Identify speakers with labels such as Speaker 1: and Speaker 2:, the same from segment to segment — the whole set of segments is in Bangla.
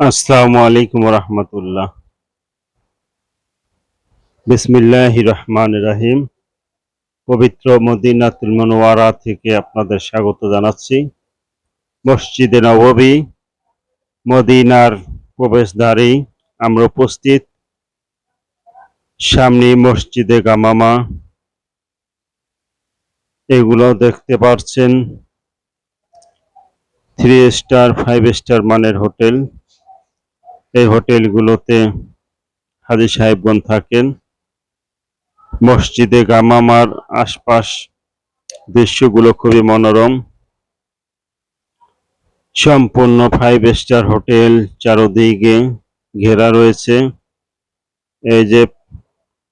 Speaker 1: আসসালামু আলাইকুম রহমতুল্লাহ। বিসমিল্লাহ রহমান রাহিম। পবিত্র মদিনাতুল মনোয়ারা থেকে আপনাদের স্বাগত জানাচ্ছি। মসজিদে নববী, মদিনার প্রবেশদ্বারেই আমরা উপস্থিত। সামনে মসজিদে গামামা। এগুলো দেখতে পাচ্ছেন থ্রি স্টার, ফাইভ স্টার মানের হোটেল। এই হোটেলগুলোতে হাজি সাহেবগণ থাকেন। মসজিদে গামামার আশপাশ দৃশ্যগুলো খুবই মনোরম। সম্পূর্ণ ফাইভ স্টার হোটেল চারদিকে ঘেরা রয়েছে। এই যে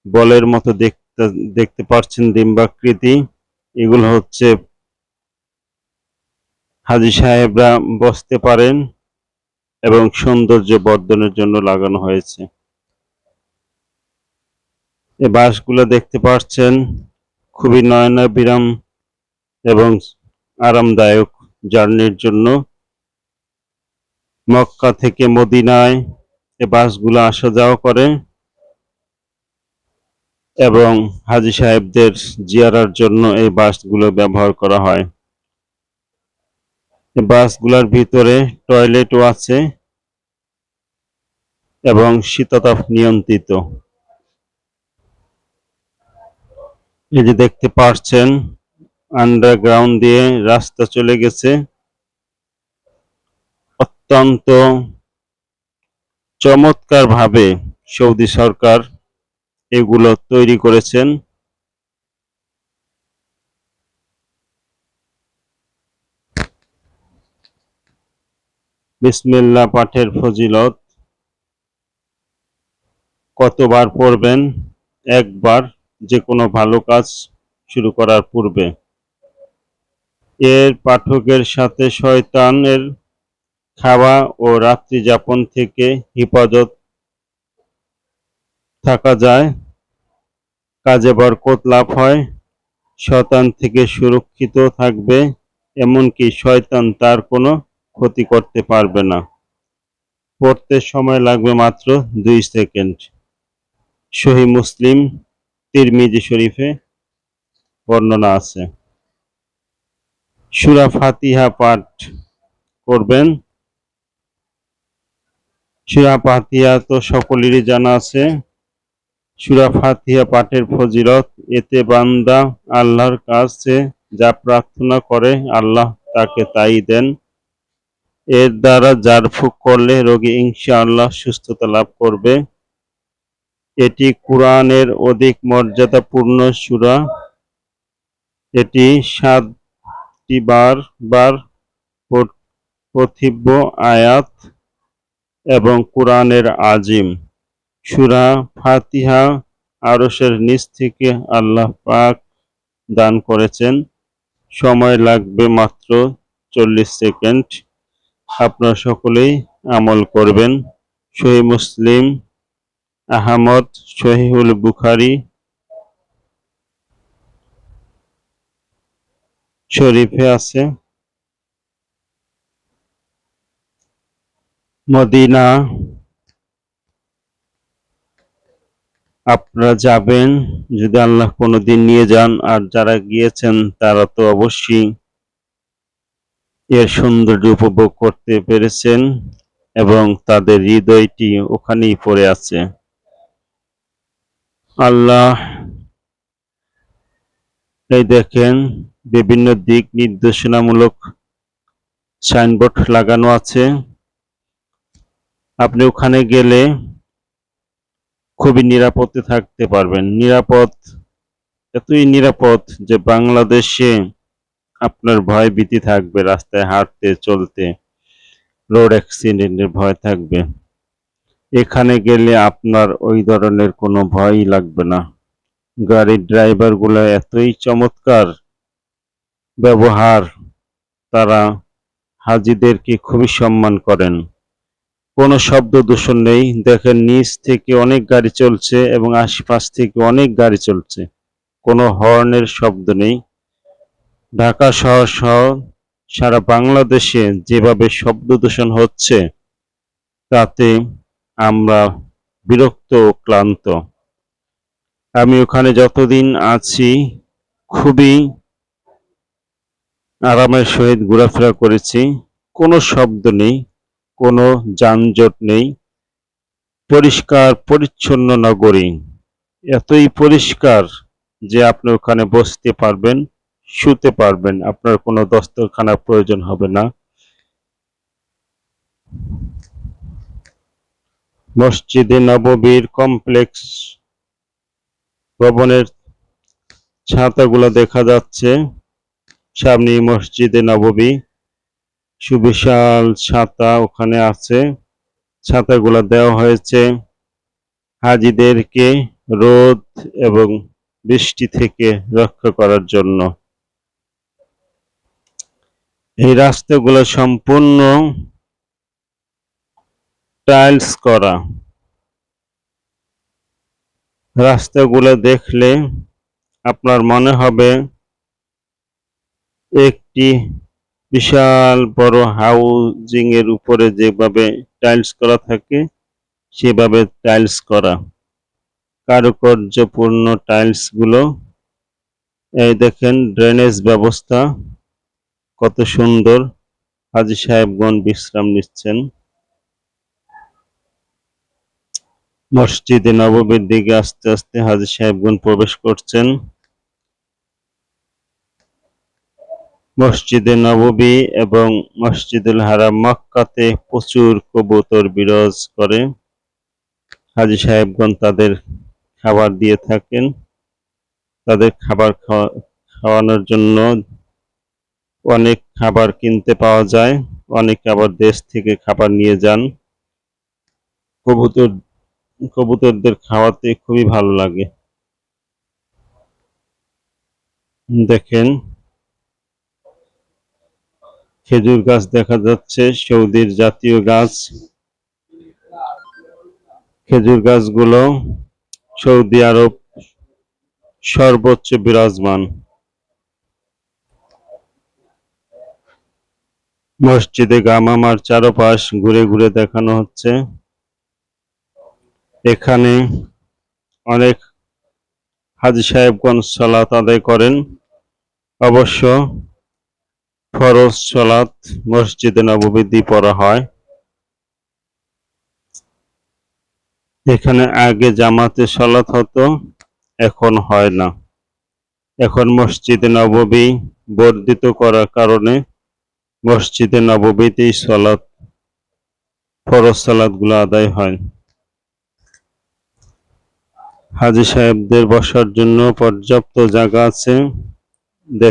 Speaker 1: বলের মতো দেখতে দেখতে পাচ্ছেন ডিম্বাকৃতি। এগুলো হচ্ছে হাজি সাহেবরা বসতে পারেন। এবং সৌন্দর্য বর্ধনের জন্য লাগানো হয়েছে। এই বাসগুলো দেখতে পাচ্ছেন, খুবই নয়নাবিরাম এবং আরামদায়ক জার্নির জন্য। মক্কা থেকে মদিনায় এ বাসগুলো আসা যাওয়া করে এবং হাজি সাহেবদের জিয়ারার জন্য এই বাসগুলো ব্যবহার করা হয়। বাসগুলোর ভিতরে টয়লেটও আছে। এবং শীততাপ নিয়ন্ত্রিত। এই যে দেখতে পাচ্ছেন আন্ডারগ্রাউন্ড দিয়ে রাস্তা চলে গেছে। অত্যন্ত চমৎকার ভাবে সৌদি সরকার এগুলো তৈরি করেছেন। বিসমিল্লাহ পাঠের ফজিলত। কতবার পড়বেন? একবার যে কোনো ভালো কাজ শুরু করার পূর্বে। এর পাঠকের সাথে শয়তানের খাওয়া ও রাত্রি যাপন থেকে হিফাজত থাকা যায়। কাজে বরকত লাভ হয়। শয়তান থেকে সুরক্ষিত থাকবে, এমনকি শয়তান তার কোনো ক্ষতি করতে পারবে না। পড়তে সময় লাগবে মাত্র দুই সেকেন্ড। সহি মুসলিম, তিরমিজি শরীফে বর্ণনা আছে। সুরা ফাতিহা পাঠ করবেন। সুরা ফাতিহা তো সকলেরই জানা আছে। সুরা ফাতিহা পাঠের ফজিলত, এতে বান্দা আল্লাহর কাছে যা প্রার্থনা করে, আল্লাহ তাকে তাই দেন। এর দ্বারা জারফুক করলে রোগী ইনশাআল্লাহ সুস্থতা লাভ করবে। এটি কুরআনের অধিক মর্যাদাপূর্ণ সুরা। এটি সাতটি বার বার প্রথিব্য আয়াত এবং কুরআনের আজিম। সুরা ফাতিহা আরশের নিচ থেকে আল্লাহ পাক দান করেছেন। সময় লাগবে মাত্র চল্লিশ সেকেন্ড। আপনারা সকলেই আমল করবেন। সহি মুসলিম আহমদ শহীহুল বুখারি শরীফে আছে। মদিনা, আপনারা যাবেন, যদি আল্লাহ কোনোদিন নিয়ে যান, আর যারা গিয়েছেন, তারা তো অবশ্যই এর সৌন্দর্য উপভোগ করতে পেরেছেন এবং তাদের হৃদয়টি ওখানেই পড়ে আছে। আল্লাহ, এই দেখেন বিভিন্ন দিক নির্দেশনামূলক সাইনবোর্ড লাগানো আছে। আপনি ওখানে গেলে খুবই নিরাপদে থাকতে পারবেন। নিরাপদ, এতই নিরাপদ যে বাংলাদেশে আপনার ভয় ভীতি থাকবে, রাস্তায় হাঁটতে, চলতে, রোড অ্যাক্সিডেন্টের ভয় থাকবে। এখানে গেলে আপনার ওই ধরনের কোনো ভয়ই লাগবে না। গাড়ির ড্রাইভারগুলো এতই চমৎকার ব্যবহার, তারা হাজিদেরকে খুবই সম্মান করেন। কোনো শব্দ দূষণ নেই। দেখেন, নিচ থেকে অনেক গাড়ি চলছে এবং আশপাশ থেকে অনেক গাড়ি চলছে। কোনো হর্নের শব্দ নেই। ঢাকা শহর সহ সারা বাংলাদেশে যেভাবে শব্দ দূষণ হচ্ছে, তাতে আমরা বিরক্ত ও ক্লান্ত। আমি ওখানে যতদিন আছি খুবই আরামের সহিত ঘোরাফেরা করেছি। কোনো শব্দ নেই, কোনো যানজট নেই। পরিষ্কার, পরিচ্ছন্ন নগরী। এতই পরিষ্কার যে আপনি ওখানে বসতে পারবেন, শুতে পারবেন। আপনার কোনো দস্তরখানার প্রয়োজন হবে না। মসজিদে নববীর কমপ্লেক্স ভবনের ছাতাগুলো দেখা যাচ্ছে। সামনে মসজিদে নববী। সুবিশাল ছাতা ওখানে আছে। ছাতাগুলো দেওয়া হয়েছে। হাজিদেরকে রোদ এবং বৃষ্টি থেকে রক্ষা করার জন্য। এই রাস্তাগুলো সম্পূর্ণ টাইলস করা। রাস্তাগুলো দেখলে আপনার মনে হবে একটি বিশাল বড় হাউজিং এর উপরে যেভাবে টাইলস করা থাকে, সেভাবে টাইলস করা। কারুকার্যপূর্ণ টাইলসগুলো এই দেখেন ড্রেনেজ ব্যবস্থা, কত সুন্দর। হাজি সাহেবগণ বিশ্রাম নিচ্ছেন। মসজিদে নববীর দিকে আস্তে আস্তে হাজি সাহেবগণ প্রবেশ করছেন। মসজিদে নববী এবং মসজিদুল হারাম মক্কাতে প্রচুর কবুতর বিরাজ করে। হাজি সাহেবগণ তাদের খাবার দিয়ে থাকেন। তাদের খাবার খাওয়া- খাওয়ানোর জন্য অনেক খাবার কিনতে পাওয়া যায়। অনেক আবার দেশ থেকে খাবার নিয়ে যান। কবুতর কবুতরদের খাওয়াতে খুবই ভালো লাগে। দেখেন, খেজুর গাছ দেখা যাচ্ছে, সৌদির জাতীয় গাছ। খেজুর গাছগুলো সৌদি আরব সর্বোচ্চ বিরাজমান। মসজিদে গামামার চারপাশ ঘুরে ঘুরে দেখানো হচ্ছে। এখানে অনেক হাজি সাহেবগঞ্জ সালাত আদায় করেন। অবশ্য ফরজ সালাত মসজিদে নববীদি পড়া হয়। এখানে আগে জামাতে সালাত হতো, এখন হয় না। এখন মসজিদে নববী বর্ধিত করার কারণে মসজিদে নববীতেই সালাত, ফরজ সালাতগুলো আদায় হয়। হাজি সাহেবদের বসার জন্য পর্যাপ্ত জায়গা আছে। দেখ